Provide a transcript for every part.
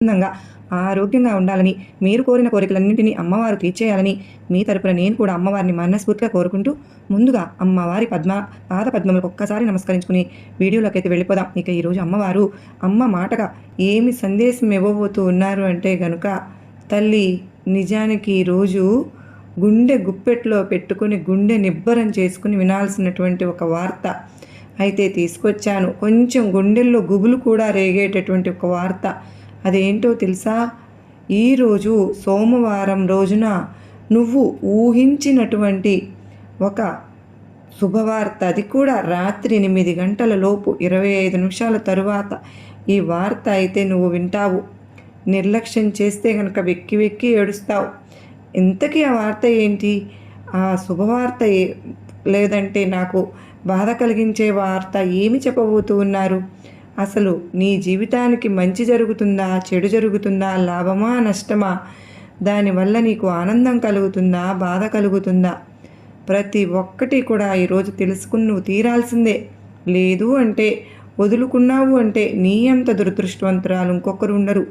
ఆనందంగా ఆరోగ్యంగా ఉండాలని మీరు కోరిన కోరికలన్నింటినీ అమ్మవారు తీర్చేయాలని మీ తరపున నేను కూడా అమ్మవారిని మనస్ఫూర్తిగా కోరుకుంటూ ముందుగా అమ్మవారి పద్మ పాద పద్మములకు ఒక్కసారి నమస్కరించుకుని వీడియోలోకి అయితే వెళ్ళిపోదాం. ఇక ఈరోజు అమ్మవారు అమ్మ మాటగా ఏమి సందేశం ఇవ్వబోతూ ఉన్నారు అంటే గనుక తల్లి నిజానికి ఈరోజు గుండె గుప్పెట్లో పెట్టుకుని గుండె నిబ్బరం చేసుకుని వినాల్సినటువంటి ఒక వార్త అయితే తీసుకొచ్చాను. కొంచెం గుండెల్లో గుబులు కూడా రేగేటటువంటి ఒక వార్త. అదేంటో తెలుసా? ఈరోజు సోమవారం రోజున నువ్వు ఊహించినటువంటి ఒక శుభవార్త అది కూడా రాత్రి ఎనిమిది గంటల లోపు ఇరవై ఐదు నిమిషాల తరువాత ఈ వార్త అయితే నువ్వు వింటావు. నిర్లక్ష్యం చేస్తే కనుక వెక్కి వెక్కి ఏడుస్తావు. ఇంతకీ ఆ వార్త ఏంటి? ఆ శుభవార్త ఏ లేదంటే నాకు బాధ కలిగించే వార్త ఏమి చెప్పబోతూ ఉన్నారు? అసలు నీ జీవితానికి మంచి జరుగుతుందా చెడు జరుగుతుందా లాభమా నష్టమా? దానివల్ల నీకు ఆనందం కలుగుతుందా బాధ కలుగుతుందా? ప్రతి ఒక్కటి కూడా ఈరోజు తెలుసుకుని నువ్వు తీరాల్సిందే. లేదు అంటే వదులుకున్నావు అంటే నీ అంత దురదృష్టవంతురాలు ఇంకొకరు ఉండరు.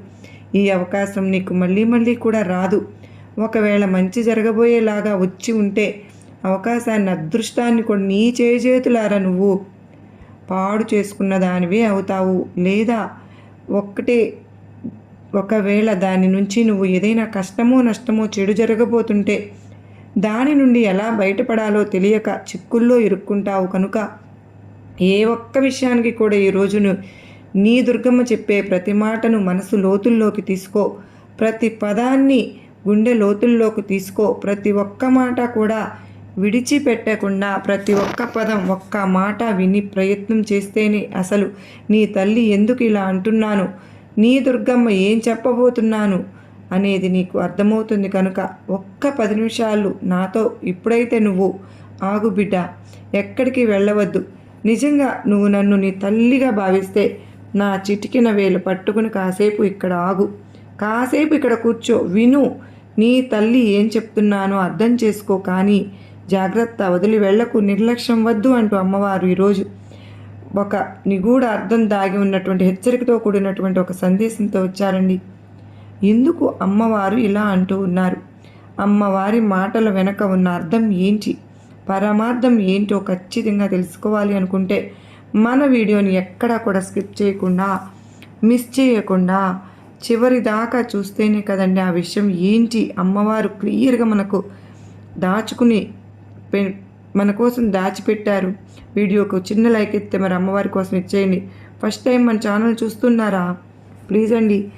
ఈ అవకాశం నీకు మళ్ళీ మళ్ళీ కూడా రాదు. ఒకవేళ మంచి జరగబోయేలాగా వచ్చి ఉంటే అవకాశాన్ని అదృష్టాన్ని కూడా నీ చేజేతులారా నువ్వు. పాడు చేసుకున్న దానివే అవుతావు. లేదా ఒక్కటే ఒకవేళ దాని నుంచి నువ్వు ఏదైనా కష్టమో నష్టమో చెడు జరగబోతుంటే దాని నుండి ఎలా బయటపడాలో తెలియక చిక్కుల్లో ఇరుక్కుంటావు కనుక ఏ ఒక్క విషయానికి కూడా ఈ రోజును నీ దుర్గమ్మ చెప్పే ప్రతి మాటను మనసు లోతుల్లోకి తీసుకో. ప్రతి పదాన్ని గుండె లోతుల్లోకి తీసుకో. ప్రతి ఒక్క మాట కూడా విడిచిపెట్టకుండా ప్రతి ఒక్క పదం ఒక్క మాట విని ప్రయత్నం చేస్తేనే అసలు నీ తల్లి ఎందుకు ఇలా అంటున్నాను? నీ దుర్గమ్మ ఏం చెప్పబోతున్నాను? అనేది నీకు అర్థమవుతుంది కనుక ఒక్క పది నిమిషాలు నాతో ఇప్పుడైతే నువ్వు ఆగు బిడ్డ ఎక్కడికి వెళ్ళవద్దు. నిజంగా నువ్వు నన్ను నీ తల్లిగా భావిస్తే నా చిటికిన వేలు పట్టుకుని కాసేపు ఇక్కడ ఆగు. కాసేపు ఇక్కడ కూర్చో విను. నీ తల్లి ఏం చెప్తున్నానో అర్థం చేసుకో కానీ జాగ్రత్త వదిలి వెళ్ళకు నిర్లక్ష్యం వద్దు అంటూ అమ్మవారు ఈరోజు ఒక నిగూఢ అర్థం దాగి ఉన్నటువంటి హెచ్చరికతో కూడినటువంటి ఒక సందేశంతో వచ్చారండి. ఎందుకు అమ్మవారు ఇలా అంటూ ఉన్నారు? అమ్మవారి మాటల వెనక ఉన్న అర్థం ఏంటి? పరమార్థం ఏంటో ఖచ్చితంగా తెలుసుకోవాలి అనుకుంటే మన వీడియోని ఎక్కడా కూడా స్కిప్ చేయకుండా మిస్ చేయకుండా చివరి దాకా చూస్తేనే కదండి ఆ విషయం ఏంటి? అమ్మవారు క్లియర్గా మనకు దాచుకుని మన కోసం దాచిపెట్టారు. వీడియోకు చిన్న లైక్ ఇస్తే మరి అమ్మవారి కోసం ఇచ్చేయండి. ఫస్ట్ టైం మన ఛానల్ చూస్తున్నారా? ప్లీజ్ అండి.